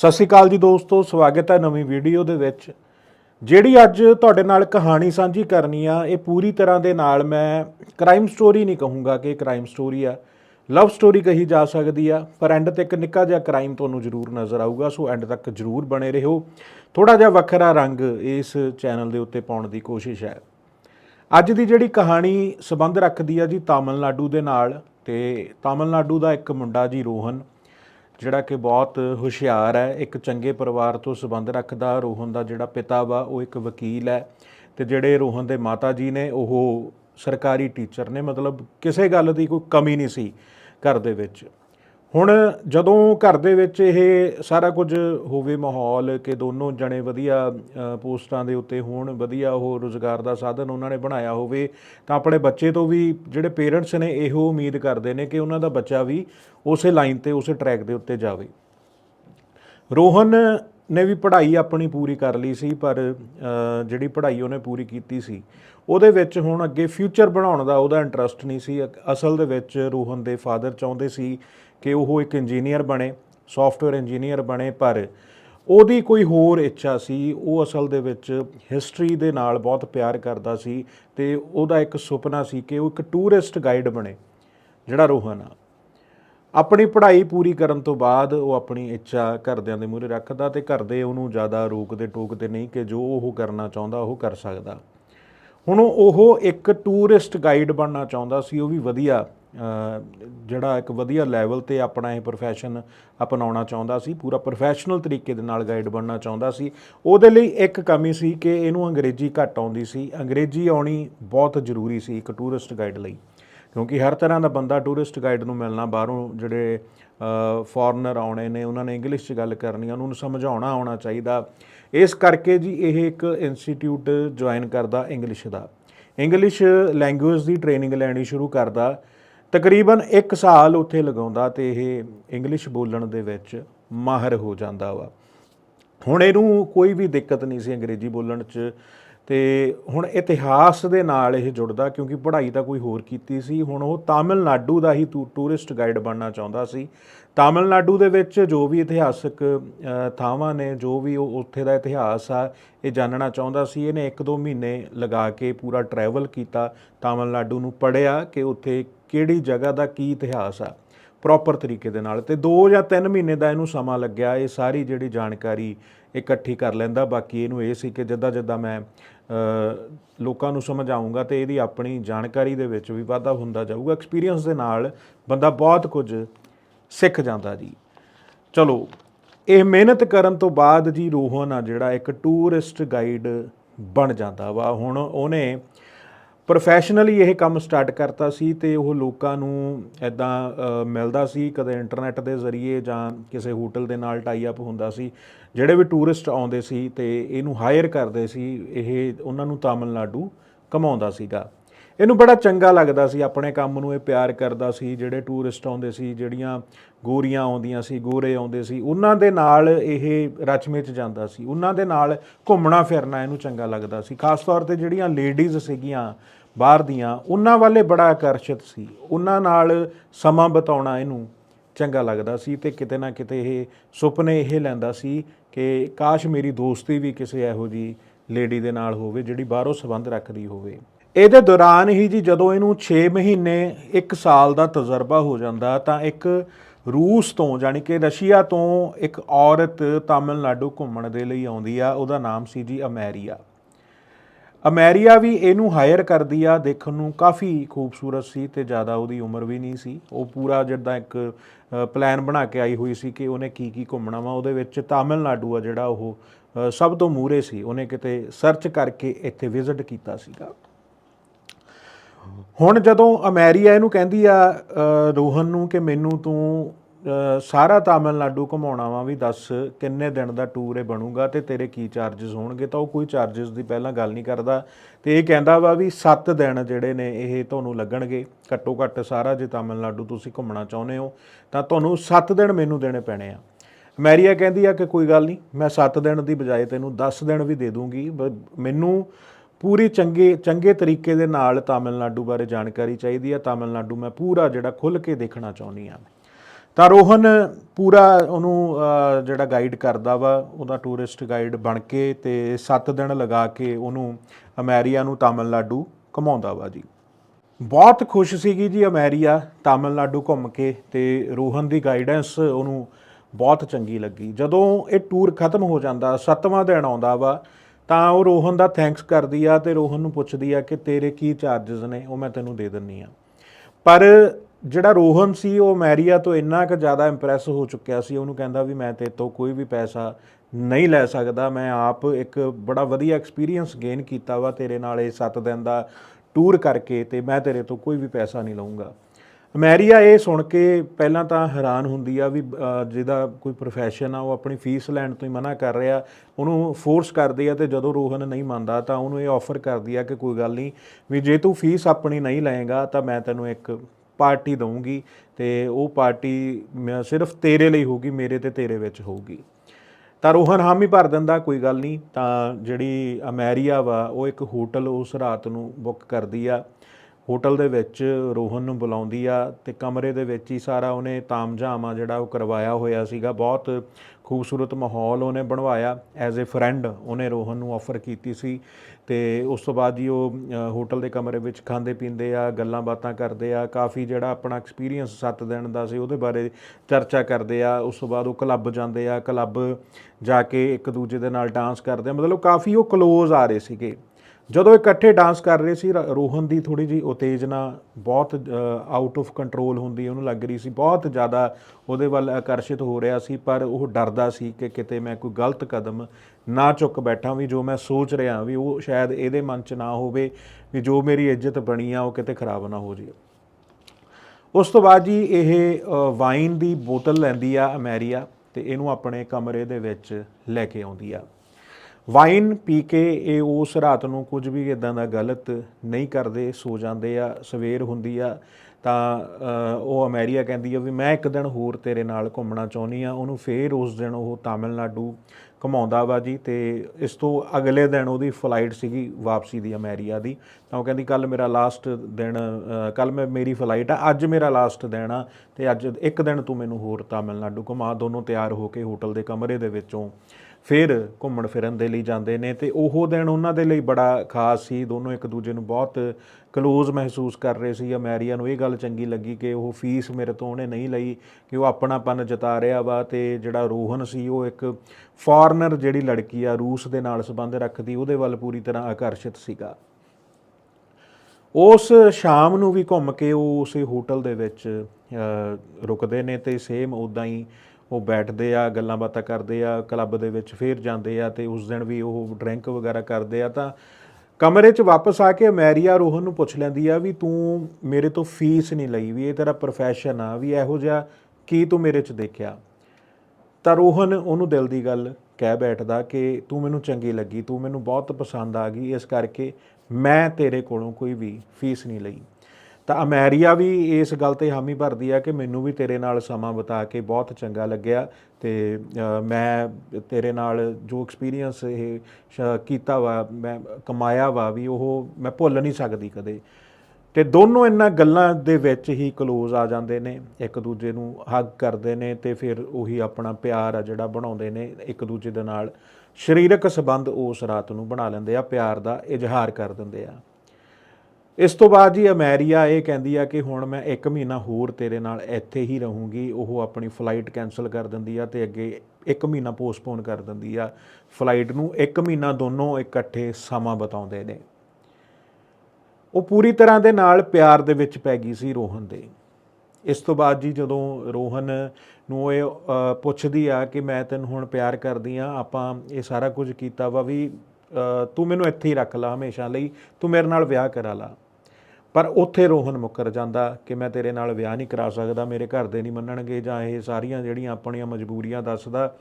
ਸਤਿ ਸ਼੍ਰੀ ਅਕਾਲ ਜੀ ਦੋਸਤੋ, ਸਵਾਗਤ ਹੈ ਨਵੀਂ ਵੀਡੀਓ ਦੇ ਵਿੱਚ। ਜਿਹੜੀ ਅੱਜ ਤੁਹਾਡੇ ਨਾਲ ਕਹਾਣੀ ਸਾਂਝੀ ਕਰਨੀ ਆ, ਇਹ ਪੂਰੀ ਤਰ੍ਹਾਂ ਦੇ ਨਾਲ ਮੈਂ ਕ੍ਰਾਈਮ ਸਟੋਰੀ ਨਹੀਂ ਕਹੂੰਗਾ ਕਿ ਕ੍ਰਾਈਮ ਸਟੋਰੀ ਆ। ਲਵ ਸਟੋਰੀ ਕਹੀ ਜਾ ਸਕਦੀ ਆ, ਪਰ ਐਂਡ ਤੇ ਇੱਕ ਨਿੱਕਾ ਜਿਹਾ ਕ੍ਰਾਈਮ ਤੁਹਾਨੂੰ ਜ਼ਰੂਰ ਨਜ਼ਰ ਆਊਗਾ, ਸੋ ਐਂਡ ਤੱਕ ਜ਼ਰੂਰ ਬਣੇ ਰਹੋ। ਥੋੜਾ ਜਿਹਾ ਵੱਖਰਾ ਰੰਗ ਇਸ ਚੈਨਲ ਦੇ ਉੱਤੇ ਪਾਉਣ ਦੀ ਕੋਸ਼ਿਸ਼ ਹੈ। ਅੱਜ ਦੀ ਜਿਹੜੀ ਕਹਾਣੀ ਸਬੰਧ ਰੱਖਦੀ ਆ ਜੀ ਤਾਮਿਲਨਾਡੂ ਦੇ ਨਾਲ, ਤੇ ਤਾਮਿਲਨਾਡੂ ਦਾ ਇੱਕ ਮੁੰਡਾ ਜੀ ਰੋਹਨ ਜਿਹੜਾ ਕਿ ਬਹੁਤ ਹੁਸ਼ਿਆਰ ਹੈ, ਇੱਕ ਚੰਗੇ ਪਰਿਵਾਰ ਤੋਂ ਸੰਬੰਧ ਰੱਖਦਾ, ਰੋਹਨ ਦਾ ਜਿਹੜਾ ਪਿਤਾ ਵਾ, ਉਹ ਇੱਕ ਵਕੀਲ ਹੈ ਤੇ ਜਿਹੜੇ ਰੋਹਨ ਦੇ ਮਾਤਾ ਜੀ ਨੇ, ਉਹ ਸਰਕਾਰੀ ਟੀਚਰ ਨੇ, ਮਤਲਬ ਕਿਸੇ ਗੱਲ ਦੀ ਕੋਈ ਕਮੀ ਨਹੀਂ ਸੀ ਘਰ ਦੇ ਵਿੱਚ। ਹੁਣ ਜਦੋਂ ਘਰ ਦੇ ਵਿੱਚ ਇਹ ਸਾਰਾ ਕੁਝ ਹੋਵੇ ਮਾਹੌਲ ਕਿ ਦੋਨੋਂ ਜਣੇ ਵਧੀਆ ਪੋਸਟਾਂ ਦੇ ਉੱਤੇ ਹੋਣ, ਵਧੀਆ ਉਹ ਰੋਜ਼ਗਾਰ ਦਾ ਸਾਧਨ ਉਹਨਾਂ ਨੇ ਬਣਾਇਆ ਹੋਵੇ, ਤਾਂ ਆਪਣੇ ਬੱਚੇ ਤੋਂ ਵੀ ਜਿਹੜੇ ਪੇਰੈਂਟਸ ਨੇ ਇਹੋ ਉਮੀਦ ਕਰਦੇ ਨੇ ਕਿ ਉਹਨਾਂ ਦਾ ਬੱਚਾ ਵੀ ਉਸੇ ਲਾਈਨ ਤੇ, ਉਸੇ ਟਰੈਕ ਦੇ ਉੱਤੇ ਜਾਵੇ। ਰੋਹਨ ਨੇ ਵੀ ਪੜ੍ਹਾਈ ਆਪਣੀ ਪੂਰੀ ਕਰ ਲਈ ਸੀ, ਪਰ ਜਿਹੜੀ ਪੜ੍ਹਾਈ ਉਹਨੇ ਪੂਰੀ ਕੀਤੀ ਸੀ, ਉਹਦੇ ਵਿੱਚ ਹੁਣ ਅੱਗੇ ਫਿਊਚਰ ਬਣਾਉਣ ਦਾ ਉਹਦਾ ਇੰਟਰਸਟ ਨਹੀਂ ਸੀ। ਅਸਲ ਦੇ ਵਿੱਚ ਰੋਹਨ ਦੇ ਫਾਦਰ ਚਾਹੁੰਦੇ ਸੀ ਕਿ ਉਹ ਇੱਕ ਇੰਜੀਨੀਅਰ ਬਣੇ ਸੌਫਟਵੇਅਰ ਇੰਜੀਨੀਅਰ ਬਣੇ, ਪਰ ਉਹਦੀ ਕੋਈ ਹੋਰ ਇੱਛਾ ਸੀ, ਉਹ ਅਸਲ ਦੇ ਵਿੱਚ ਹਿਸਟਰੀ ਦੇ ਨਾਲ ਬਹੁਤ ਪਿਆਰ ਕਰਦਾ ਸੀ ਤੇ ਉਹਦਾ ਇੱਕ ਸੁਪਨਾ ਸੀ ਕਿ ਉਹ ਇੱਕ ਟੂਰਿਸਟ ਗਾਈਡ ਬਣੇ, ਜਿਹੜਾ ਰੋਹਨ ਆ। ਆਪਣੀ ਪੜ੍ਹਾਈ ਪੂਰੀ ਕਰਨ ਤੋਂ ਬਾਅਦ ਉਹ ਆਪਣੀ ਇੱਛਾ ਘਰਦਿਆਂ ਦੇ ਮੂਹਰੇ ਰੱਖਦਾ ਤੇ ਘਰਦੇ ਉਹਨੂੰ ਜ਼ਿਆਦਾ ਰੋਕਦੇ ਟੋਕਦੇ ਨਹੀਂ ਕਿ ਜੋ ਉਹ ਕਰਨਾ ਚਾਹੁੰਦਾ ਉਹ ਕਰ ਸਕਦਾ। ਹੁਣ ਉਹ ਇੱਕ ਟੂਰਿਸਟ ਗਾਈਡ ਬਣਨਾ ਚਾਹੁੰਦਾ ਸੀ, ਉਹ ਵੀ ਵਧੀਆ। ਜਿਹੜਾ ਇੱਕ ਵਧੀਆ ਲੈਵਲ ਤੇ ਆਪਣਾ ਇਹ profession ਅਪਣਾਉਣਾ ਚਾਹੁੰਦਾ ਸੀ, ਪੂਰਾ ਪ੍ਰੋਫੈਸ਼ਨਲ ਤਰੀਕੇ ਦੇ ਨਾਲ ਗਾਈਡ ਬਣਨਾ ਚਾਹੁੰਦਾ ਸੀ। ਉਹਦੇ ਲਈ ਇੱਕ ਕਮੀ ਸੀ ਕਿ ਇਹਨੂੰ ਅੰਗਰੇਜ਼ੀ ਘੱਟ ਆਉਂਦੀ ਸੀ। ਅੰਗਰੇਜ਼ੀ ਆਉਣੀ ਬਹੁਤ ਜ਼ਰੂਰੀ ਸੀ ਇੱਕ ਟੂਰਿਸਟ ਗਾਈਡ ਲਈ, ਕਿਉਂਕਿ ਹਰ ਤਰ੍ਹਾਂ ਦਾ ਬੰਦਾ ਟੂਰਿਸਟ ਗਾਈਡ ਨੂੰ ਮਿਲਣਾ, ਬਾਹਰੋਂ ਜਿਹੜੇ ਫੋਰਨਰ ਆਉਣੇ ਨੇ, ਉਹਨਾਂ ਨੇ ਇੰਗਲਿਸ਼ 'ਚ ਗੱਲ ਕਰਨੀ ਉਹਨਾਂ ਨੂੰ ਸਮਝਾਉਣਾ ਆਉਣਾ ਚਾਹੀਦਾ। ਇਸ ਕਰਕੇ ਜੀ ਇਹ ਇੱਕ ਇੰਸਟੀਚਿਊਟ ਜੁਆਇਨ ਕਰਦਾ ਇੰਗਲਿਸ਼ ਦਾ। ਇੰਗਲਿਸ਼ ਲੈਂਗੁਏਜ ਦੀ ਟ੍ਰੇਨਿੰਗ ਲੈਣੀ ਸ਼ੁਰੂ ਕਰਦਾ। ਤਕਰੀਬਨ 1 ਸਾਲ ਉੱਥੇ ਲਗਾਉਂਦਾ ਤੇ ਇਹ ਇੰਗਲਿਸ਼ ਬੋਲਣ ਦੇ ਵਿੱਚ ਮਾਹਰ ਹੋ ਜਾਂਦਾ ਵਾ। ਹੁਣ ਇਹਨੂੰ ਕੋਈ ਵੀ ਦਿੱਕਤ ਨਹੀਂ ਸੀ ਅੰਗਰੇਜ਼ੀ ਬੋਲਣ 'ਚ ਤੇ ਹੁਣ ਇਤਿਹਾਸ ਦੇ ਨਾਲ ਇਹ ਜੁੜਦਾ ਕਿਉਂਕਿ ਪੜ੍ਹਾਈ ਤਾਂ ਕੋਈ ਹੋਰ ਕੀਤੀ ਸੀ। ਹੁਣ ਉਹ ਤਾਮਿਲਨਾਡੂ ਦਾ ਹੀ ਟੂ- ਟੂਰਿਸਟ ਗਾਈਡ ਬਣਨਾ ਚਾਹੁੰਦਾ ਸੀ। ਤਾਮਿਲਨਾਡੂ ਦੇ ਵਿੱਚ ਜੋ ਵੀ ਇਤਿਹਾਸਕ ਥਾਵਾਂ ਨੇ, ਜੋ ਵੀ ਉਹ ਉੱਥੇ ਦਾ ਇਤਿਹਾਸ ਆ, ਇਹ ਜਾਣਨਾ ਚਾਹੁੰਦਾ ਸੀ। ਇਹਨੇ 1-2 ਮਹੀਨੇ ਲਗਾ ਕੇ ਪੂਰਾ ਟਰੈਵਲ ਕੀਤਾ, ਤਾਮਿਲਨਾਡੂ ਨੂੰ ਪੜ੍ਹਿਆ ਕਿ ਉੱਥੇ ਕਿਹੜੀ ਜਗ੍ਹਾ ਦਾ ਕੀ ਇਤਿਹਾਸ ਆ ਪ੍ਰੋਪਰ ਤਰੀਕੇ ਦੇ ਨਾਲ। ਤੇ 2 ਜਾਂ 3 ਮਹੀਨੇ ਦਾ ਇਹਨੂੰ ਸਮਾਂ ਲੱਗਿਆ, ਇਹ ਸਾਰੀ ਜਿਹੜੀ ਜਾਣਕਾਰੀ ਇਕੱਠੀ ਕਰ ਲੈਂਦਾ। ਬਾਕੀ ਇਹਨੂੰ ਇਹ ਸੀ ਕਿ ਜਿੱਦਾਂ ਜਿੱਦਾਂ ਮੈਂ ਲੋਕਾਂ ਨੂੰ ਸਮਝਾਉਂਗਾ ਤੇ ਇਹਦੀ ਆਪਣੀ ਜਾਣਕਾਰੀ ਦੇ ਵਿੱਚ ਵੀ ਵਾਧਾ ਹੁੰਦਾ ਜਾਊਗਾ। ਐਕਸਪੀਰੀਅੰਸ ਦੇ ਨਾਲ ਬੰਦਾ ਬਹੁਤ ਕੁਝ ਸਿੱਖ ਜਾਂਦਾ ਜੀ। ਚਲੋ, ਇਹ ਮਿਹਨਤ ਕਰਨ ਤੋਂ ਬਾਅਦ ਜੀ ਰੋਹਨ ਆ ਜਿਹੜਾ ਇੱਕ ਟੂਰਿਸਟ ਗਾਈਡ ਬਣ ਜਾਂਦਾ ਵਾ। ਹੁਣ ਉਹਨੇ ਪ੍ਰੋਫੈਸ਼ਨਲੀ ਇਹ ਕੰਮ ਸਟਾਰਟ ਕਰਤਾ ਸੀ ਤੇ ਉਹ ਲੋਕਾਂ ਨੂੰ ਐਦਾਂ ਮਿਲਦਾ ਸੀ, ਕਦੇ ਇੰਟਰਨੈਟ ਦੇ ਜ਼ਰੀਏ ਜਾਂ ਕਿਸੇ ਹੋਟਲ ਦੇ ਨਾਲ ਟਾਈ ਅਪ ਹੁੰਦਾ ਸੀ, ਜਿਹੜੇ ਵੀ ਟੂਰਿਸਟ ਆਉਂਦੇ ਸੀ ਤੇ ਇਹਨੂੰ ਹਾਇਰ ਕਰਦੇ ਸੀ, ਇਹ ਉਹਨਾਂ ਨੂੰ ਤਾਮਿਲਨਾਡੂ ਕਮਾਉਂਦਾ ਸੀਗਾ। ਇਹਨੂੰ ਬੜਾ ਚੰਗਾ ਲੱਗਦਾ ਸੀ, ਆਪਣੇ ਕੰਮ ਨੂੰ ਇਹ ਪਿਆਰ ਕਰਦਾ ਸੀ, ਜਿਹੜੇ ਟੂਰਿਸਟ ਆਉਂਦੇ ਸੀ, ਜਿਹੜੀਆਂ ਗੋਰੀਆਂ ਆਉਂਦੀਆਂ ਸੀ, ਗੋਰੇ ਆਉਂਦੇ ਸੀ, ਉਹਨਾਂ ਦੇ ਨਾਲ ਇਹ ਰਚਮੇ ਚ ਜਾਂਦਾ ਸੀ। ਉਹਨਾਂ ਦੇ ਨਾਲ ਘੁੰਮਣਾ ਫਿਰਨਾ ਇਹਨੂੰ ਚੰਗਾ ਲੱਗਦਾ ਸੀ। ਖਾਸ ਤੌਰ ਤੇ ਜਿਹੜੀਆਂ ਲੇਡੀਜ਼ ਸੀਗੀਆਂ ਬਾਹਰ ਦੀਆਂ, ਉਹਨਾਂ ਵਾਲੇ ਬੜਾ ਆਕਰਸ਼ਿਤ ਸੀ। ਉਹਨਾਂ ਨਾਲ ਸਮਾਂ ਬਿਤਾਉਣਾ ਇਹਨੂੰ ਚੰਗਾ ਲੱਗਦਾ ਸੀ ਤੇ ਕਿਤੇ ਨਾ ਕਿਤੇ ਇਹ ਸੁਪਨੇ ਇਹ ਲੈਂਦਾ ਸੀ ਕਿ ਕਾਸ਼ ਮੇਰੀ ਦੋਸਤੀ ਵੀ ਕਿਸੇ ਇਹੋ ਜੀ ਲੇਡੀ ਦੇ ਨਾਲ ਹੋਵੇ ਜਿਹੜੀ ਬਾਹਰੋਂ ਸੰਬੰਧ ਰੱਖਦੀ ਹੋਵੇ। ਇਹਦੇ ਦੌਰਾਨ ਹੀ ਜੀ ਜਦੋਂ ਇਹਨੂੰ 6 ਮਹੀਨੇ 1 ਸਾਲ ਦਾ ਤਜਰਬਾ ਹੋ ਜਾਂਦਾ ਤਾਂ ਇੱਕ ਰੂਸ ਤੋਂ ਯਾਨੀ ਕਿ ਰਸ਼ੀਆ ਤੋਂ ਇੱਕ ਔਰਤ ਤਾਮਿਲਨਾਡੂ ਘੁੰਮਣ ਦੇ ਲਈ ਆਉਂਦੀ ਆ, ਉਹਦਾ ਨਾਮ ਸੀ ਜੀ ਅਮੈਰੀਆ। ਅਮੈਰੀਆ ਵੀ ਇਹਨੂੰ ਹਾਇਰ ਕਰਦੀ ਆ, ਦੇਖਣ ਨੂੰ ਕਾਫੀ ਖੂਬਸੂਰਤ ਸੀ ਤੇ ਜ਼ਿਆਦਾ ਉਹਦੀ ਉਮਰ ਵੀ ਨਹੀਂ ਸੀ। ਉਹ ਪੂਰਾ ਜਿੱਦਾਂ ਇੱਕ ਪਲਾਨ ਬਣਾ ਕੇ ਆਈ ਹੋਈ ਸੀ ਕਿ ਉਹਨੇ ਕੀ ਕੀ ਘੁੰਮਣਾ ਵਾ। ਉਹਦੇ ਵਿੱਚ ਤਾਮਿਲਨਾਡੂ ਆ ਜਿਹੜਾ ਉਹ ਸਭ ਤੋਂ ਮੂਰੇ ਸੀ। ਉਹਨੇ ਕਿਤੇ ਸਰਚ ਕਰਕੇ ਇੱਥੇ ਵਿਜ਼ਿਟ ਕੀਤਾ ਸੀਗਾ। ਹੁਣ ਜਦੋਂ ਅਮੈਰੀਆ ਇਹਨੂੰ ਕਹਿੰਦੀ ਆ ਰੋਹਨ ਨੂੰ ਕਿ ਮੈਨੂੰ ਤੂੰ ਸਾਰਾ ਤਾਮਿਲਨਾਡੂ ਘੁਮਾਉਣਾ ਵਾ, ਵੀ ਦੱਸ ਕਿੰਨੇ ਦਿਨ ਦਾ ਟੂਰ ਇਹ ਬਣੂਗਾ ਤੇ ਤੇਰੇ ਕੀ ਚਾਰजेस ਹੋਣਗੇ? ਤਾਂ ਉਹ ਕੋਈ ਚਾਰजेस ਦੀ ਪਹਿਲਾਂ ਗੱਲ ਨਹੀਂ ਕਰਦਾ। ਤੇ ਇਹ ਕਹਿੰਦਾ ਵਾ ਵੀ 7 ਦਿਨ ਜਿਹੜੇ ਨੇ ਇਹ ਤੁਹਾਨੂੰ ਲੱਗਣਗੇ। ਘੱਟੋ ਘੱਟ ਸਾਰਾ ਜੇ ਤਾਮਿਲਨਾਡੂ ਤੁਸੀਂ ਘੁੰਮਣਾ ਚਾਹੁੰਦੇ ਹੋ, ਤਾਂ ਤੁਹਾਨੂੰ 7 ਦਿਨ ਮੈਨੂੰ ਦੇਣੇ ਪੈਣੇ ਆ। ਮੈਰੀਆ ਕਹਿੰਦੀ ਆ ਕਿ ਕੋਈ ਗੱਲ ਨਹੀਂ, ਮੈਂ 7 ਦਿਨ ਦੀ ਬਜਾਏ ਤੈਨੂੰ 10 ਦਿਨ ਵੀ ਦੇ ਦੂੰਗੀ। ਮੈਨੂੰ ਪੂਰੀ ਚੰਗੇ ਚੰਗੇ ਤਰੀਕੇ ਦੇ ਨਾਲ ਤਾਮਿਲਨਾਡੂ ਬਾਰੇ ਜਾਣਕਾਰੀ ਚਾਹੀਦੀ ਆ। ਤਾਮਿਲਨਾਡੂ ਮੈਂ ਪੂਰਾ ਜਿਹੜਾ ਖੁੱਲ ਕੇ ਦੇਖਣਾ ਚਾਹੁੰਦੀ ਆ ਤਾਂ ਰੋਹਨ ਪੂਰਾ ਉਹਨੂੰ ਜਿਹੜਾ ਗਾਈਡ ਕਰਦਾ ਵਾ, ਉਹਦਾ ਟੂਰਿਸਟ ਗਾਈਡ ਬਣ ਕੇ ਤੇ 7 ਦਿਨ ਲਗਾ ਕੇ ਉਹਨੂੰ ਅਮੈਰੀਆ ਨੂੰ ਤਾਮਿਲਨਾਡੂ ਘੁਮਾਉਂਦਾ ਵਾ ਜੀ। ਬਹੁਤ ਖੁਸ਼ ਸੀਗੀ ਜੀ ਅਮੈਰੀਆ, ਤਾਮਿਲਨਾਡੂ ਘੁੰਮ ਕੇ ਤੇ ਰੋਹਨ ਦੀ ਗਾਈਡੈਂਸ ਉਹਨੂੰ ਬਹੁਤ ਚੰਗੀ ਲੱਗੀ। ਜਦੋਂ ਇਹ ਟੂਰ ਖਤਮ ਹੋ ਜਾਂਦਾ, ਸੱਤਵਾਂ ਦਿਨ ਆਉਂਦਾ ਵਾ, ਤਾਂ ਉਹ ਰੋਹਨ ਦਾ ਥੈਂਕਸ ਕਰਦੀ ਆ ਤੇ ਰੋਹਨ ਨੂੰ ਪੁੱਛਦੀ ਆ ਕਿ ਤੇਰੇ ਕੀ ਚਾਰजेस ਨੇ, ਉਹ ਮੈਂ ਤੈਨੂੰ ਦੇ ਦਿੰਨੀ ਆ। ਪਰ ਜਿਹੜਾ ਰੋਹਨ ਸੀ, ਉਹ ਮੈਰੀਆ ਤੋਂ ਇੰਨਾ ਕੁ ਜ਼ਿਆਦਾ ਇੰਪ੍ਰੈਸ ਹੋ ਚੁੱਕਿਆ ਸੀ, ਉਹਨੂੰ ਕਹਿੰਦਾ ਵੀ ਮੈਂ ਤੇਰੇ ਤੋਂ ਕੋਈ ਵੀ ਪੈਸਾ ਨਹੀਂ ਲੈ ਸਕਦਾ, ਮੈਂ ਆਪ ਇੱਕ ਬੜਾ ਵਧੀਆ ਐਕਸਪੀਰੀਅੰਸ ਗੇਨ ਕੀਤਾ ਵਾ ਤੇਰੇ ਨਾਲ ਇਹ 7 ਦਿਨ ਦਾ ਟੂਰ ਕਰਕੇ ਤੇ ਮੈਂ ਤੇਰੇ ਤੋਂ ਕੋਈ ਵੀ ਪੈਸਾ ਨਹੀਂ ਲਵਾਂਗਾ ਮੈਰੀਆ ਇਹ ਸੁਣ ਕੇ ਪਹਿਲਾਂ ਤਾਂ ਹੈਰਾਨ ਹੁੰਦੀ ਆ ਵੀ ਜਿਹਦਾ ਕੋਈ ਪ੍ਰੋਫੈਸ਼ਨ ਆ, ਉਹ ਆਪਣੀ ਫੀਸ ਲੈਣ ਤੋਂ ਹੀ ਮਨਾ ਕਰ ਰਿਹਾ, ਉਹਨੂੰ ਫੋਰਸ ਕਰਦੀ ਆ ਤੇ ਜਦੋਂ ਰੋਹਨ ਨਹੀਂ ਮੰਨਦਾ ਤਾਂ ਉਹਨੂੰ ਇਹ ਆਫਰ ਕਰਦੀ ਆ ਕਿ ਕੋਈ ਗੱਲ ਨਹੀਂ, ਵੀ ਜੇ ਤੂੰ ਫੀਸ ਆਪਣੀ ਨਹੀਂ ਲਏਗਾ ਤਾਂ ਮੈਂ ਤੈਨੂੰ ਇੱਕ ਪਾਰਟੀ ਦਊਂਗੀ ਤੇ ਉਹ ਪਾਰਟੀ ਮੈਂ ਸਿਰਫ ਤੇਰੇ ਲਈ ਹੋਊਗੀ, ਮੇਰੇ ਤੇ ਤੇਰੇ ਵਿੱਚ ਹੋਊਗੀ। ਤਾਂ ਰੋਹਨ ਹਾਮੀ ਭਰ ਦਿੰਦਾ, ਕੋਈ ਗੱਲ ਨਹੀਂ। ਤਾਂ ਜਿਹੜੀ ਅਮੈਰੀਆ ਵਾ, ਉਹ ਇੱਕ ਹੋਟਲ ਉਸ ਰਾਤ ਨੂੰ ਬੁੱਕ ਕਰਦੀ ਆ। ਹੋਟਲ ਦੇ ਵਿੱਚ ਰੋਹਨ ਨੂੰ ਬੁਲਾਉਂਦੀ ਆ ਤੇ ਕਮਰੇ ਦੇ ਵਿੱਚ ਹੀ ਸਾਰਾ ਉਹਨੇ ਤਾਮਝਾਮ ਆ ਜਿਹੜਾ ਉਹ ਕਰਵਾਇਆ ਹੋਇਆ ਸੀਗਾ। ਬਹੁਤ ਖੂਬਸੂਰਤ ਮਾਹੌਲ ਉਹਨੇ ਬਣਵਾਇਆ ਐਜ਼ ਅ ਫਰੈਂਡ ਉਹਨੇ ਰੋਹਨ ਨੂੰ ਆਫਰ ਕੀਤੀ ਸੀ ਤੇ ਉਸ ਤੋਂ ਬਾਅਦ ਹੀ ਉਹ ਹੋਟਲ ਦੇ ਕਮਰੇ ਵਿੱਚ ਖਾਂਦੇ ਪੀਂਦੇ ਆ, ਗੱਲਾਂ ਬਾਤਾਂ ਕਰਦੇ ਆ, ਕਾਫੀ ਜਿਹੜਾ ਆਪਣਾ ਐਕਸਪੀਰੀਅੰਸ 7 ਦਿਨ ਦਾ ਸੀ ਉਹਦੇ ਬਾਰੇ ਚਰਚਾ ਕਰਦੇ ਆ। ਉਸ ਤੋਂ ਬਾਅਦ ਉਹ ਕਲੱਬ ਜਾਂਦੇ ਆ ਕਲੱਬ ਜਾ ਕੇ ਇੱਕ ਦੂਜੇ ਦੇ ਨਾਲ ਡਾਂਸ ਕਰਦੇ ਆ। ਮਤਲਬ ਕਾਫੀ ਉਹ ক্লোਜ਼ ਆ ਰਹੇ ਸੀਗੇ। ਜਦੋਂ ਇਕੱਠੇ ਡਾਂਸ ਕਰ ਰਹੇ ਸੀ ਰੋਹਨ ਦੀ ਥੋੜੀ ਜੀ ਉਤੇਜਨਾ ਬਹੁਤ ਆਊਟ ਆਫ ਕੰਟਰੋਲ ਹੁੰਦੀ, ਉਹਨੂੰ ਲੱਗ ਰਹੀ ਸੀ, ਬਹੁਤ ਜ਼ਿਆਦਾ ਉਹਦੇ ਵੱਲ ਆਕਰਸ਼ਿਤ ਹੋ ਰਿਹਾ ਸੀ, ਪਰ ਉਹ ਡਰਦਾ ਸੀ ਕਿ ਕਿਤੇ ਮੈਂ ਕੋਈ ਗਲਤ ਕਦਮ ਨਾ ਚੁੱਕ ਬੈਠਾ ਵੀ ਜੋ ਮੈਂ ਸੋਚ ਰਿਹਾ ਵੀ ਉਹ ਸ਼ਾਇਦ ਇਹਦੇ ਮਨ 'ਚ ਨਾ ਹੋਵੇ ਵੀ ਜੋ ਮੇਰੀ ਇੱਜ਼ਤ ਬਣੀ ਆ, ਉਹ ਕਿਤੇ ਖਰਾਬ ਨਾ ਹੋ ਜੇ ਉਸ ਤੋਂ ਬਾਅਦ ਜੀ ਇਹ ਵਾਈਨ ਦੀ ਬੋਤਲ ਲੈਂਦੀ ਆ ਅਮੈਰੀਆ ਤੇ ਇਹਨੂੰ ਆਪਣੇ ਕਮਰੇ ਦੇ ਵਿੱਚ ਲੈ ਕੇ ਆਉਂਦੀ ਆ। ਵਾਈਨ ਪੀ ਕੇ ਇਹ ਉਸ ਰਾਤ ਨੂੰ ਕੁਝ ਵੀ ਇਦਾਂ ਦਾ ਗਲਤ ਨਹੀਂ ਕਰਦੇ, ਸੋ ਜਾਂਦੇ ਆ, ਸਵੇਰ ਹੁੰਦੀ ਆ, ਤਾਂ ਉਹ ਅਮੈਰੀਆ ਕਹਿੰਦੀ ਆ ਵੀ ਮੈਂ ਇੱਕ ਦਿਨ ਹੋਰ ਤੇਰੇ ਨਾਲ ਘੁੰਮਣਾ ਚਾਹੁੰਦੀ ਆ, ਉਹਨੂੰ ਫੇਰ ਉਸ ਦਿਨ ਉਹ ਤਾਮਿਲਨਾਡੂ ਘੁਮਾਉਂਦਾ ਵਾ ਜੀ, ਤੇ ਇਸ ਤੋਂ ਅਗਲੇ ਦਿਨ ਉਹਦੀ ਫਲਾਈਟ ਸੀਗੀ ਵਾਪਸੀ ਦੀ ਅਮੈਰੀਆ ਦੀ, ਤਾਂ ਉਹ ਕਹਿੰਦੀ ਕੱਲ ਮੇਰਾ ਲਾਸਟ ਦਿਨ ਕੱਲ ਮੈਂ, ਮੇਰੀ ਫਲਾਈਟ ਆ, ਅੱਜ ਮੇਰਾ ਲਾਸਟ ਦਿਨ ਆ, ਤੇ ਅੱਜ ਇੱਕ ਦਿਨ ਤੂੰ ਮੈਨੂੰ ਹੋਰ ਤਾਮਿਲਨਾਡੂ ਘੁਮਾ, ਦੋਨੋਂ ਤਿਆਰ ਹੋ ਕੇ ਹੋਟਲ ਦੇ ਕਮਰੇ ਦੇ ਵਿੱਚੋਂ ਫਿਰ ਘੁੰਮਣ ਫਿਰਨ ਦੇ ਲਈ ਜਾਂਦੇ ਨੇ ਤੇ ਉਹ ਦਿਨ ਉਹਨਾਂ ਦੇ ਲਈ ਬੜਾ ਖਾਸ ਸੀ। ਦੋਨੋਂ ਇੱਕ ਦੂਜੇ ਨੂੰ ਬਹੁਤ ਕਲੋਜ਼ ਮਹਿਸੂਸ ਕਰ ਰਹੇ ਸੀ। ਅਮੈਰੀਆ ਨੂੰ ਇਹ ਗੱਲ ਚੰਗੀ ਲੱਗੀ ਕਿ ਉਹ ਫੀਸ ਮੇਰੇ ਤੋਂ ਉਹਨੇ ਨਹੀਂ ਲਈ, ਕਿ ਉਹ ਆਪਣਾਪਨ ਜਤਾ ਰਿਹਾ ਵਾ ਤੇ ਜਿਹੜਾ ਰੋਹਨ ਸੀ ਉਹ ਇੱਕ ਫੋਰਨਰ ਜਿਹੜੀ ਲੜਕੀ ਆ, ਰੂਸ ਦੇ ਨਾਲ ਸੰਬੰਧ ਰੱਖਦੀ, ਉਹਦੇ ਵੱਲ ਪੂਰੀ ਤਰ੍ਹਾਂ ਆਕਰਸ਼ਿਤ ਸੀਗਾ। ਉਸ ਸ਼ਾਮ ਨੂੰ ਵੀ ਘੁੰਮ ਕੇ ਉਹ ਉਸੇ ਹੋਟਲ ਦੇ ਵਿੱਚ ਰੁਕਦੇ ਨੇ ਤੇ ਸੇਮ ਉਦਾਂ ਹੀ ਉਹ ਬੈਠਦੇ ਆ, ਗੱਲਾਂ ਬਾਤਾਂ ਕਰਦੇ ਆ, ਕਲੱਬ ਦੇ ਵਿੱਚ ਫੇਰ ਜਾਂਦੇ ਆ ਤੇ ਉਸ ਦਿਨ ਵੀ ਉਹ ਡਰਿੰਕ ਵਗੈਰਾ ਕਰਦੇ ਆ ਤਾਂ ਕਮਰੇ 'ਚ ਵਾਪਸ ਆ ਕੇ ਅਮੈਰੀਆ ਰੋਹਨ ਨੂੰ ਪੁੱਛ ਲੈਂਦੀ ਆ ਵੀ ਤੂੰ ਮੇਰੇ ਤੋਂ ਫੀਸ ਨਹੀਂ ਲਈ ਵੀ, ਇਹ ਤੇਰਾ ਪ੍ਰੋਫੈਸ਼ਨ ਆ ਵੀ ਇਹੋ ਜਿਹਾ ਕੀ ਤੂੰ ਮੇਰੇ 'ਚ ਦੇਖਿਆ? ਤਾਂ ਰੋਹਨ ਉਹਨੂੰ ਦਿਲ ਦੀ ਗੱਲ ਕਹਿ ਬੈਠਦਾ ਕਿ ਤੂੰ ਮੈਨੂੰ ਚੰਗੀ ਲੱਗੀ, ਤੂੰ ਮੈਨੂੰ ਬਹੁਤ ਪਸੰਦ ਆ ਗਈ, ਇਸ ਕਰਕੇ ਮੈਂ ਤੇਰੇ ਕੋਲੋਂ ਕੋਈ ਵੀ ਫੀਸ ਨਹੀਂ ਲਈ। ਤਾਂ ਅਮੈਰੀਆ ਵੀ ਇਸ ਗੱਲ ਤੇ ਹਾਮੀ ਭਰਦੀ ਆ ਕਿ ਮੈਨੂੰ ਵੀ ਤੇਰੇ ਨਾਲ ਸਮਾਂ ਬਿਤਾ ਕੇ ਬਹੁਤ ਚੰਗਾ ਲੱਗਿਆ ਤੇ ਮੈਂ ਤੇਰੇ ਨਾਲ ਜੋ ਐਕਸਪੀਰੀਅੰਸ ਇਹ ਸ਼- ਕੀਤਾ ਵਾ, ਮੈਂ ਕਮਾਇਆ ਵਾ ਵੀ ਉਹ ਮੈਂ ਭੁੱਲ ਨਹੀਂ ਸਕਦੀ ਕਦੇ। ਤੇ ਦੋਨੋਂ ਇਹਨਾਂ ਗੱਲਾਂ ਦੇ ਵਿੱਚ ਹੀ ਕਲੋਜ਼ ਆ ਜਾਂਦੇ ਨੇ, ਇੱਕ ਦੂਜੇ ਨੂੰ ਹੱਗ ਕਰਦੇ ਨੇ ਤੇ ਫਿਰ ਉਹੀ ਆਪਣਾ ਪਿਆਰ ਆ ਜਿਹੜਾ ਬਣਾਉਂਦੇ ਨੇ ਇੱਕ ਦੂਜੇ ਦੇ ਨਾਲ। ਸਰੀਰਕ ਸੰਬੰਧ ਉਸ ਰਾਤ ਨੂੰ ਬਣਾ ਲੈਂਦੇ ਆ, ਪਿਆਰ ਦਾ ਇਜ਼ਹਾਰ ਕਰ ਦਿੰਦੇ ਆ। ਇਸ ਤੋਂ ਬਾਅਦ ਜੀ ਅਮੈਰੀਆ ਇਹ ਕਹਿੰਦੀ ਆ ਕਿ ਹੁਣ ਮੈਂ 1 ਮਹੀਨਾ ਹੋਰ ਤੇਰੇ ਨਾਲ ਇੱਥੇ ਹੀ ਰਹੂੰਗੀ, ਉਹ ਆਪਣੀ ਫਲਾਈਟ ਕੈਨਸਲ ਕਰ ਦਿੰਦੀ ਆ ਤੇ ਅੱਗੇ 1 ਮਹੀਨਾ ਪੋਸਟਪੋਨ ਕਰ ਦਿੰਦੀ ਆ। ਫਲਾਈਟ ਨੂੰ 1 ਮਹੀਨਾ ਦੋਨੋਂ ਇਕੱਠੇ ਸਮਾਂ ਬਤਾਉਂਦੇ ਨੇ। ਉਹ ਪੂਰੀ ਤਰ੍ਹਾਂ ਦੇ ਨਾਲ ਪਿਆਰ ਦੇ ਵਿੱਚ ਪੈ ਗਈ ਸੀ ਰੋਹਨ ਦੇ। ਇਸ ਤੋਂ ਬਾਅਦ ਜੀ ਜਦੋਂ ਰੋਹਨ ਨੂੰ ਇਹ ਪੁੱਛਦੀ ਆ ਕਿ ਮੈਂ ਤੈਨੂੰ ਹੁਣ ਪਿਆਰ ਕਰਦੀ ਆ, ਆਪਾਂ ਇਹ ਸਾਰਾ ਕੁਝ ਕੀਤਾ ਵਾ ਵੀ ਤੂੰ ਮੈਨੂੰ ਇੱਥੇ ਹੀ ਰੱਖ ਲਾ ਹਮੇਸ਼ਾ ਲਈ, ਤੂੰ ਮੇਰੇ ਨਾਲ ਵਿਆਹ ਕਰਾ ਲਾ। ਪਰ ਉੱਥੇ ਰੋਹਨ ਮੁੱਕਰ ਜਾਂਦਾ ਕਿ ਮੈਂ ਤੇਰੇ ਨਾਲ ਵਿਆਹ ਨਹੀਂ ਕਰਾ ਸਕਦਾ, ਮੇਰੇ ਘਰ ਦੇ ਨਹੀਂ ਮੰਨਣਗੇ ਜਾਂ ਇਹ ਸਾਰੀਆਂ ਜਿਹੜੀਆਂ ਆਪਣੀਆਂ ਮਜਬੂਰੀਆਂ ਦੱਸਦਾ।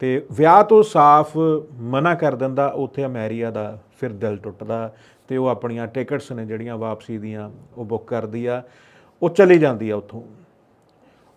ਤੇ ਵਿਆਹ ਤੋਂ ਸਾਫ਼ ਮਨਾ ਕਰ ਦਿੰਦਾ, ਉੱਥੇ ਅਮੈਰੀਆ ਦਾ ਫਿਰ ਦਿਲ ਟੁੱਟਦਾ ਤੇ ਉਹ ਆਪਣੀਆਂ ਟਿਕਟਸ ਨੇ ਜਿਹੜੀਆਂ ਵਾਪਸੀ ਦੀਆਂ ਉਹ ਬੁੱਕ ਕਰਦੀ ਆ, ਉਹ ਚਲੀ ਜਾਂਦੀ ਆ ਉੱਥੋਂ।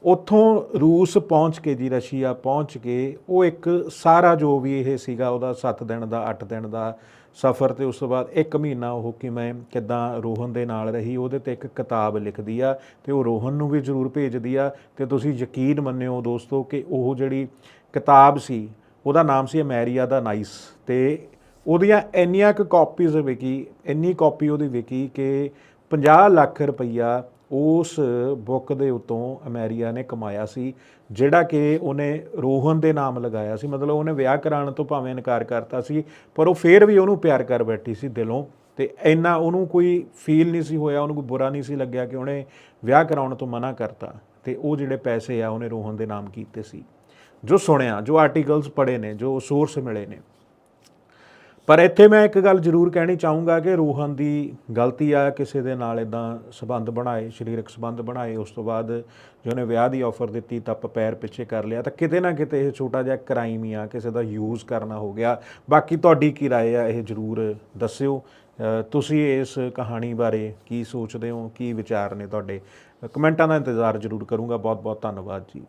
ਉੱਥੋਂ ਰੂਸ ਪਹੁੰਚ ਕੇ ਜੀ, ਰਸ਼ੀਆ ਪਹੁੰਚ ਕੇ ਉਹ ਇੱਕ ਸਾਰਾ ਜੋ ਵੀ ਇਹ ਸੀਗਾ ਉਹਦਾ 7 ਦਿਨ ਦਾ 8 ਦਿਨ ਦਾ ਸਫ਼ਰ ਤੇ ਉਸ ਤੋਂ ਬਾਅਦ 1 ਮਹੀਨਾ ਉਹ ਕਿਵੇਂ ਕਿਦਾਂ ਰੋਹਨ ਦੇ ਨਾਲ ਰਹੀ, ਉਹਦੇ ਤੇ ਇੱਕ ਕਿਤਾਬ ਲਿਖਦੀ ਆ ਤੇ ਉਹ ਰੋਹਨ ਨੂੰ ਵੀ ਜ਼ਰੂਰ ਭੇਜਦੀ ਆ ਤੇ ਤੁਸੀਂ ਯਕੀਨ ਮੰਨਿਓ ਦੋਸਤੋ ਕਿ ਉਹ ਜਿਹੜੀ ਕਿਤਾਬ ਸੀ, ਉਹਦਾ ਨਾਮ ਸੀ ਅਮੈਰੀਆ ਦਾ ਨਾਈਸ ਤੇ ਉਹਦੀਆਂ ਇੰਨੀਆਂ ਕੁ ਕਾਪੀਜ਼ ਵਿਕੀ, ਇੰਨੀ ਕਾਪੀ ਉਹਦੀ ਵਿਕੀ ਕਿ 50 ਲੱਖ ਰੁਪਈਆ ਉਸ ਬੁੱਕ ਦੇ ਉਤੋਂ ਅਮੈਰੀਆ ਨੇ ਕਮਾਇਆ ਸੀ, ਜਿਹੜਾ ਕਿ ਉਹਨੇ ਰੋਹਨ ਦੇ ਨਾਮ ਲਗਾਇਆ ਸੀ। ਮਤਲਬ ਉਹਨੇ ਵਿਆਹ ਕਰਾਉਣ ਤੋਂ ਭਾਵੇਂ ਇਨਕਾਰ ਕਰਤਾ ਸੀ, ਪਰ ਉਹ ਫੇਰ ਵੀ ਉਹਨੂੰ ਪਿਆਰ ਕਰ ਬੈਠੀ ਸੀ ਦਿਲੋਂ ਤੇ ਇੰਨਾ ਉਹਨੂੰ ਕੋਈ ਫੀਲ ਨਹੀਂ ਸੀ ਹੋਇਆ, ਉਹਨੂੰ ਕੋਈ ਬੁਰਾ ਨਹੀਂ ਸੀ ਲੱਗਿਆ ਕਿ ਉਹਨੇ ਵਿਆਹ ਕਰਾਉਣ ਤੋਂ ਮਨਾ ਕਰਤਾ ਤੇ ਉਹ ਜਿਹੜੇ ਪੈਸੇ ਆ ਉਹਨੇ ਰੋਹਨ ਦੇ ਨਾਮ ਕੀਤੇ ਸੀ। ਜੋ ਸੁਣਿਆ, ਜੋ ਆਰਟੀਕਲਸ ਪੜ੍ਹੇ ਨੇ, ਜੋ ਸੋਰਸ ਮਿਲੇ ਨੇ ਪਰ ਇੱਥੇ ਮੈਂ ਇੱਕ ਗੱਲ ਜ਼ਰੂਰ ਕਹਿਣੀ ਚਾਹੂੰਗਾ ਕਿ ਰੋਹਨ ਦੀ ਗਲਤੀ ਆ ਕਿਸੇ ਦੇ ਨਾਲ ਇਦਾਂ ਸਬੰਧ ਬਣਾਏ ਸਰੀਰਕ ਸਬੰਧ ਬਣਾਏ ਉਸ ਤੋਂ ਬਾਅਦ ਜੇ ਉਹਨੇ ਵਿਆਹ ਦੀ ਆਫਰ ਦਿੱਤੀ ਤਾਂ ਆਪਾਂ ਪੈਰ ਪਿੱਛੇ ਕਰ ਲਿਆ ਤਾਂ ਕਿਤੇ ਨਾ ਕਿਤੇ ਇਹ ਛੋਟਾ ਜਿਹਾ ਕ੍ਰਾਈਮ ਹੀ ਆ ਕਿਸੇ ਦਾ ਯੂਜ਼ ਕਰਨਾ ਹੋ ਗਿਆ ਬਾਕੀ ਤੁਹਾਡੀ ਕੀ رائے ਆ ਇਹ ਜ਼ਰੂਰ ਦੱਸਿਓ ਅ, ਤੁਸੀਂ ਇਸ ਕਹਾਣੀ ਬਾਰੇ ਕੀ ਸੋਚਦੇ ਹੋ ਕੀ ਵਿਚਾਰ ਨੇ ਤੁਹਾਡੇ ਕਮੈਂਟਾਂ ਦਾ ਇੰਤਜ਼ਾਰ ਜ਼ਰੂਰ ਕਰੂੰਗਾ ਬਹੁਤ ਬਹੁਤ ਧੰਨਵਾਦ ਜੀ